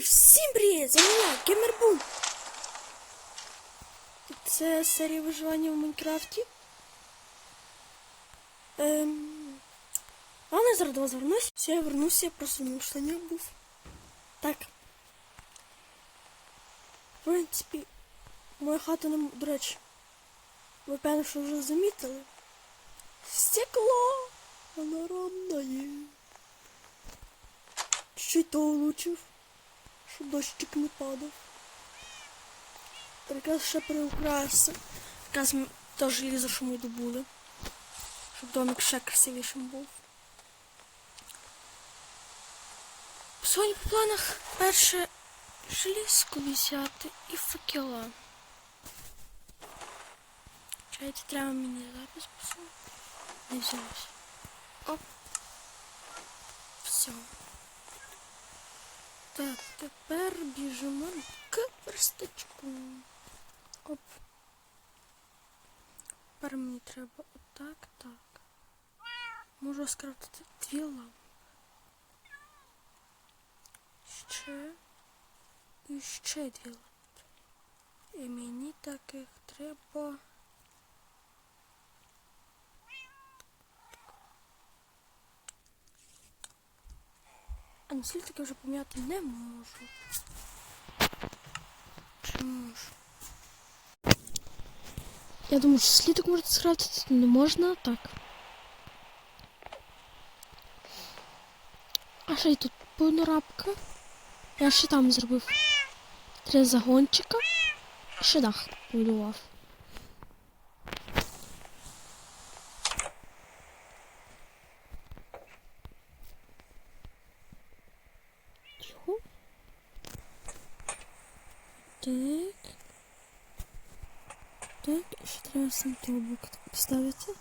всім привіт! Вами я, Кемербум. Це серія виживання в Майнкрафті. Ем... А не зараз до вас вернусь. Все, я вернуся, я просто в штанях був. Так. В принципі, моя хата нам, до речі, ви певно, що вже замітили. Стекло! Воно ровне. Чуть то улучив, щоб дощик не падав. Якраз ще приукрасив. Якраз ми теж лізо, що ми добули. Щоб домик ще красивішим був. Сьогодні по планах перше желізку взяти і факела. Чайте, треба мені запис писати. Не взялась. Оп. Все. Так, тепер біжимо к верстачку. Оп. Тепер мені треба отак, так. Можу скрафтити дві лампи. Ще. І ще дві лампи. І мені таких треба. А на слід таки вже поміняти не можу. Чи можу? Я думаю, що слідок можна скрафтити не можна так. А ще й тут панорабка. Я ще там зробив три загончика. Ще дах будував. Треба сам трубок поставити.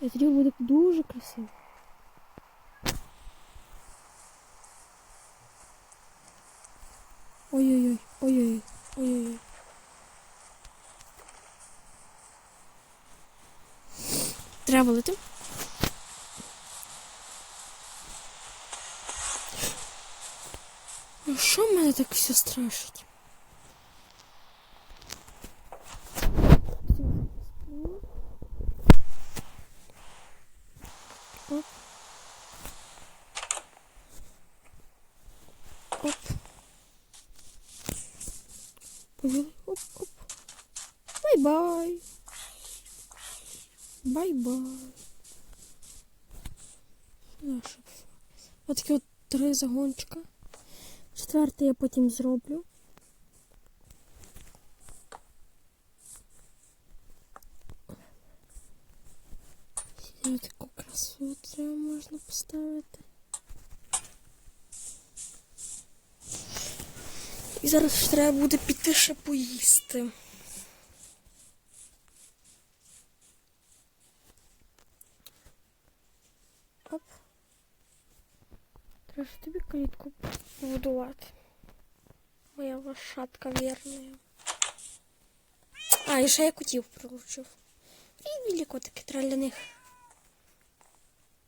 І тоді буде дуже красиво. Ой-ой-ой, ой-ой-ой, ой-ой-ой. Треба лити. Ну що мене так все страшить? Наша. От три загончика. Четвертий я потім зроблю. І таку красу треба можна поставити. І зараз ж треба буде піти ще поїсти. Оп. Треба ж тобі клітку побудувати. Моя лошадка вірна. А, і ще я котів прилучив. І білі котики траляних. них.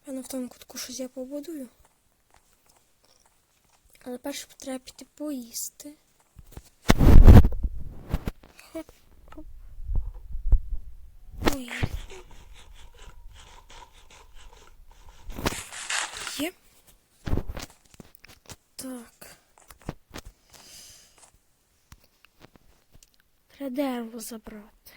Певно, в тому кутку щось я побудую. Але перше треба піти поїсти. Хоп, хоп. Ой. Є. Так. Треба дерево забрати.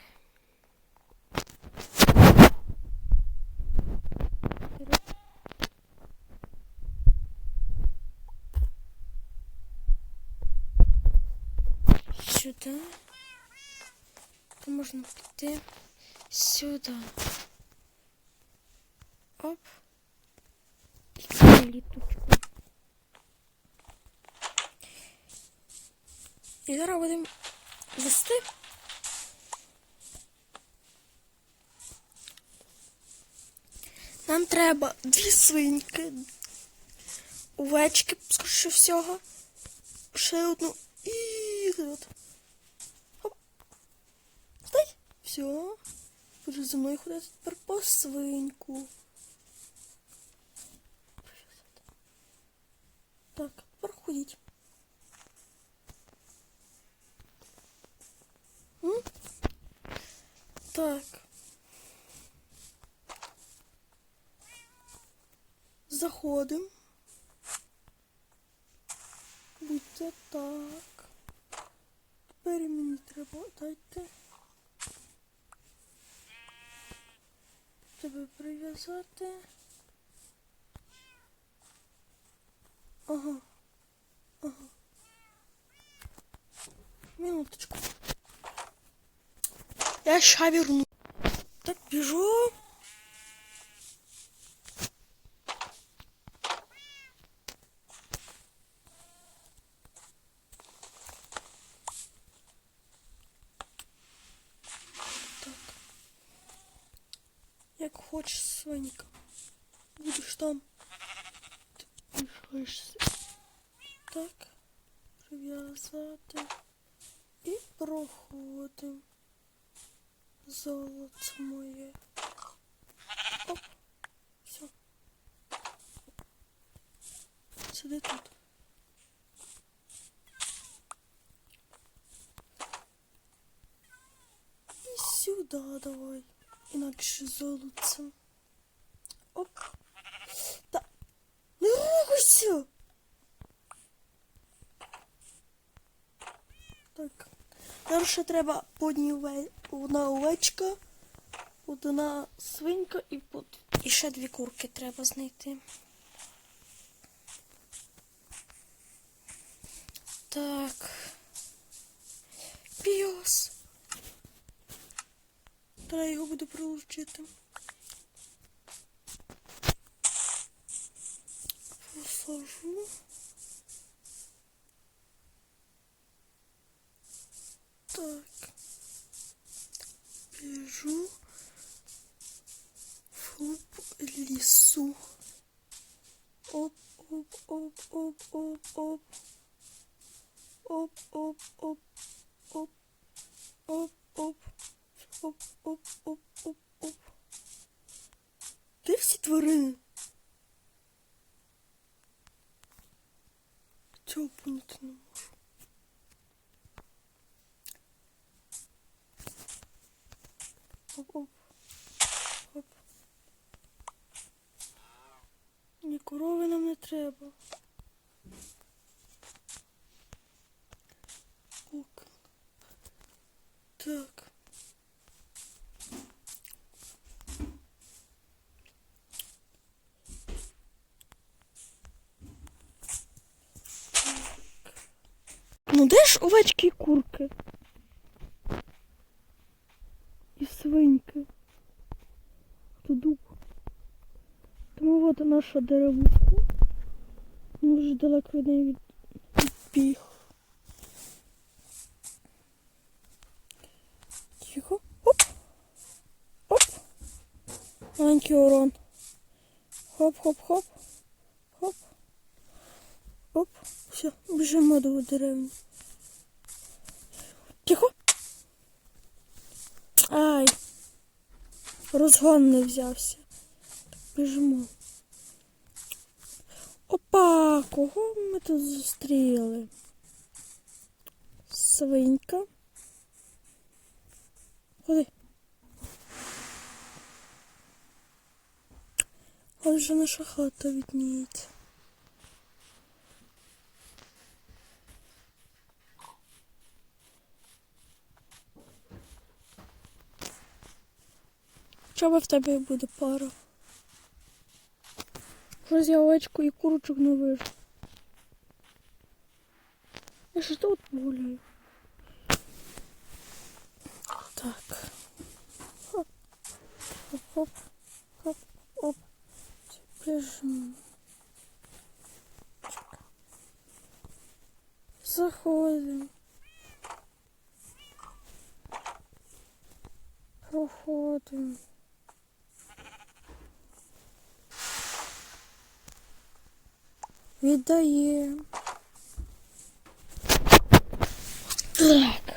Сюди. Можна піти сюди. Оп. І каліточку. І зараз будемо вести. Нам треба дві свиньки, овечки, скоріше всього, ще одну і тут. Хоп. Стой. Все. Буде за мною ходити тепер по свиньку. Так, тепер ходіть. Так. Заходимо. Будьте так. Тепер мені треба дайте. Тебе прив'язати. Ага. Ага. Минуточку. Я ща верну. Так, бежу. Як хочеш, Сонька. Будеш там. Ти лишаєшся. Так. Прив'язати. І проходимо. Золото моє. Оп. Все. Сиди тут. І сюди давай. Інакше золотцем. Оп. Та. Не рухайся! Так. Зараз ще треба по одній ове- одна овечка, одна свинька і под... І ще дві курки треба знайти. Так. Піос. Треба його буду прилучити. Посажу. Так. Біжу в лісу. Оп, оп, оп, оп, оп. Оп, оп, оп, оп. Оп, оп. Оп, оп, оп, оп, оп. Де всі тварини? Цього поняти не можу. Оп, оп. Оп. Ні, корови нам не треба. Ок. Так. Ну де ж овечки і курки? І свиньки. Тут дуб. Тому от наша деревушка. Ми вже далеко від неї від... відбіг. Тихо. Оп. Оп. Маленький урон. Хоп-хоп-хоп. Хоп. Оп. Все, біжимо до деревні. Тихо. Ай. Розгон не взявся. Так, біжимо. Опа, кого ми тут зустріли? Свинька. Ходи. Ось же наша хата відніється. Чого в тебе буде пара? Щось я овечку і курочок не вижу. Я ще тут гуляю. Так. Хоп. Хоп, хоп, оп. Біжимо. Заходимо. Проходимо. Віддає. Так.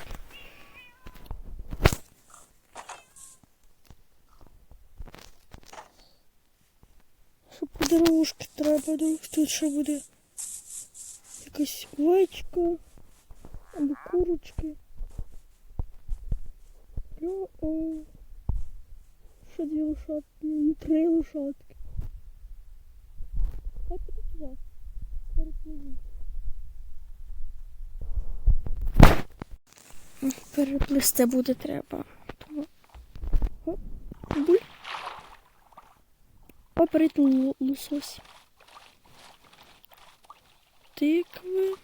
Що по дорожки треба, ну, тут ще буде якась овечка або курочки. О, Ще дві лошадки, Ні, три лошадки. Хай піду туди. Переплисти буде треба. Буль. Оперед лосось. Тикви.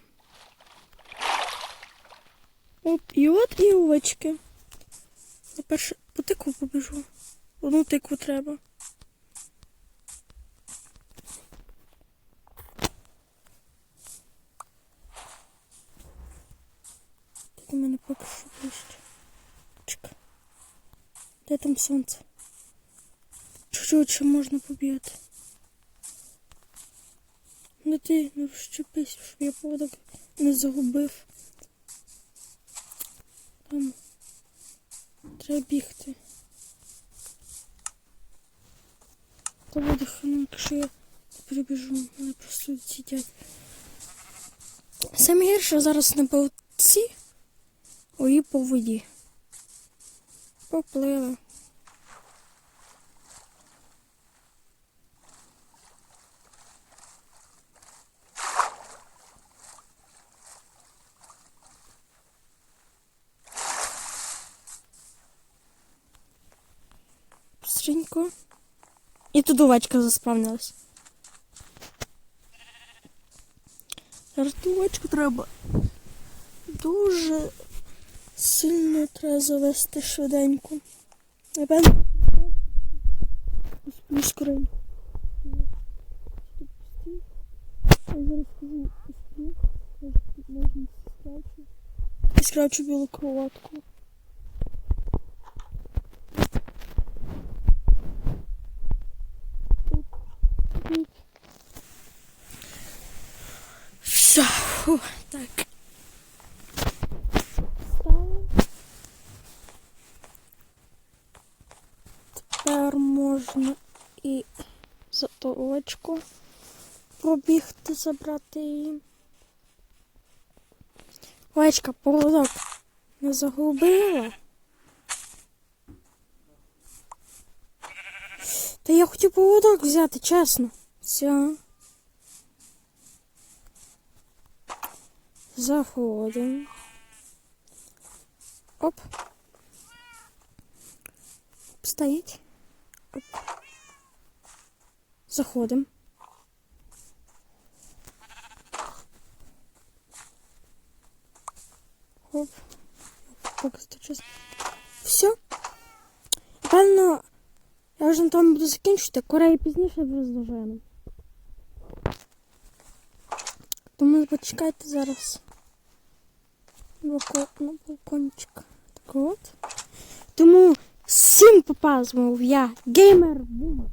Оп, і от і овечки. Я перше по тикву побіжу. Одну тикву треба. Ти до мене поки що ближче. Чекай. Де там сонце? Чуть-чуть ще можна побігати. Ну ти не вщепись, щоб я поводок не загубив. Там треба бігти. Та видихну, ну, якщо я прибіжу, мене просто сидять. Саме гірше зараз на болтці, ой, і по воді. Поплила. Быстренько. І тут овечка заспавнилась. Зараз треба дуже сильно треба завести швиденько. Напевно. Скоренько. Я зараз скажу. Можна скравчу. І скравчу білу кроватку. Все, фу, так. Ставимо. Тепер можна і за ту овечку пробігти, забрати її. Овечка, поводок не загубила. Та я хотів поводок взяти, чесно. Все. Заходим. Оп. Стоять. Оп. Заходим. Оп. Поки. Все. Певно, я вже на тому буду закінчити, Кореї пізніше роздовжено. Тому почекайте зараз. На балкончик. Так от. Тому всім попав, я геймер бум.